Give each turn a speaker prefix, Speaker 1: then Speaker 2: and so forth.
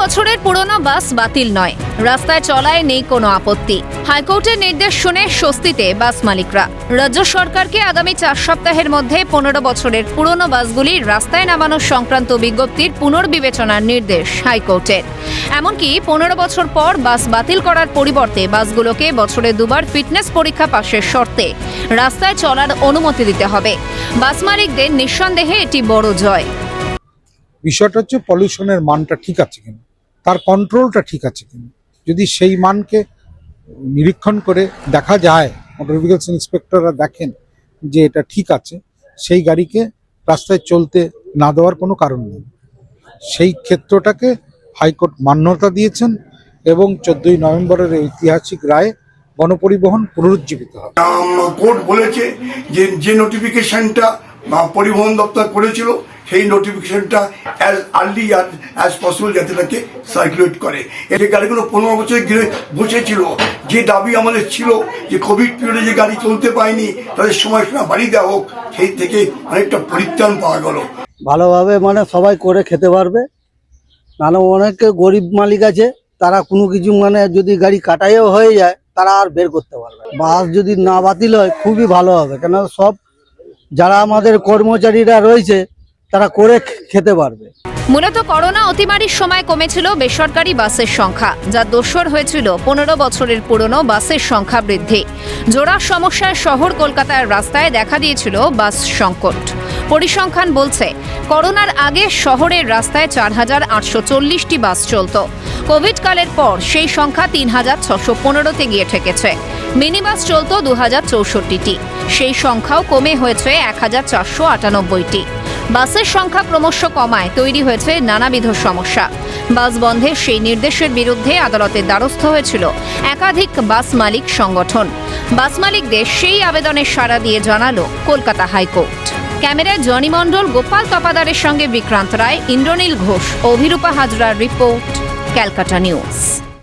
Speaker 1: বছরের পুরনো বাস বাতিল নয়। রাস্তায় চলায় নেই কোনো আপত্তি। হাইকোর্টের নির্দেশ শুনে স্বস্তিতে বাস মালিকরা। রাজ্য সরকারকে আগামী চার সপ্তাহের মধ্যে পনেরো বছরের পুরনো বাসগুলি রাস্তায় নামানো সংক্রান্ত বিজ্ঞপ্তির পুনর্বিবেচনার নির্দেশ হাইকোর্টের। এমনকি পনেরো বছর পর বাস বাতিল করার পরিবর্তে বাসগুলোকে বছরে দুবার ফিটনেস পরীক্ষা পাশের শর্তে রাস্তায় চলার অনুমতি দিতে হবে। বাস মালিকদের নিঃসন্দেহে এটি বড় জয়।
Speaker 2: বিষয়টা হচ্ছে পলিউশনের মানটা ঠিক আছে কিনা? তার কন্ট্রোলটা ঠিক আছে কিনা যদি সেই মানকে নিরীক্ষণ করে দেখা যায় মোটর ভেহিকলস ইন্সপেক্টররা দেখেন যে এটা ঠিক আছে, সেই গাড়িকে রাস্তায় চলতে না দেওয়ার কোনো কারণ নেই। সেই ক্ষেত্রটাকে হাইকোর্ট মান্যতা দিয়েছেন এবং চোদ্দই নভেম্বরের ঐতিহাসিক রায়ে গণপরিবহন পুনরুজ্জীবিত হবে।
Speaker 3: কোর্ট বলেছে যে যে নোটিফিকেশনটা পরিবহন দপ্তর করেছিল সেই নোটিফিকেশনটা অ্যাজ আর্লি অ্যাজ পসিবল যাতে তাকে সার্কুলেট করে। এই গাড়িগুলো পনেরো বছর ঘিরে বসেছিল। যে দাবি আমাদের ছিল যে কোভিড পিরিয়ডে যে গাড়ি চলতে পায়নি তাদের সময় সময় বাড়ি দেওয়া হোক, সেই থেকে অনেকটা পরিত্রাণ পাওয়া গেল।
Speaker 4: ভালোভাবে মানে সবাই করে খেতে পারবে। নাহলে অনেকে গরিব মালিক আছে, তারা কোনো কিছু মানে যদি গাড়ি কাটাইও হয়ে যায়, তারা আর বের করতে পারবে বাস যদি না বাতিল হয়, খুবই ভালো হবে। কেন সব যারা আমাদের কর্মচারীরা রয়েছে তারা করে খেতে পারবে।
Speaker 1: মূলত করোনা অতিমারির সময় কমেছিল বেসরকারি বাসের সংখ্যা, যা দোসর হয়েছিল পনেরো বছরের পুরনো বাসের সংখ্যা বৃদ্ধি। জোড়া সমস্যায় শহর কলকাতার রাস্তায় দেখা দিয়েছিল বাস সংকট। পরিসংখ্যান বলছে, করোনার আগে শহরের রাস্তায় চার হাজার আটশো চল্লিশটি বাস চলত। কোভিড কালের পর সেই সংখ্যা তিন হাজার ছশো পনেরোতে গিয়ে ঠেকেছে। মিনি বাস চলত দু হাজার চৌষট্টিটি। সেই সংখ্যাও কমে হয়েছে এক হাজার চারশো আটানব্বইটি। বাসের সংখ্যা ক্রমশ কমায়, তৈরি হয়েছে নানাবিধ সমস্যা। বাস বন্ধের সেই নির্দেশের বিরুদ্ধে আদালতের দ্বারস্থ হয়েছিল একাধিক বাস মালিক সংগঠন। বাস মালিকদের সেই আবেদনের সাড়া দিয়ে জানালো কলকাতা হাইকোর্ট। ক্যামেরায় জনি মণ্ডল, গোপাল তপাদারের সঙ্গে বিক্রান্ত রায়, ইন্দ্রনীল ঘোষ, অভিরূপা হাজরার রিপোর্ট, ক্যালকাটা নিউজ।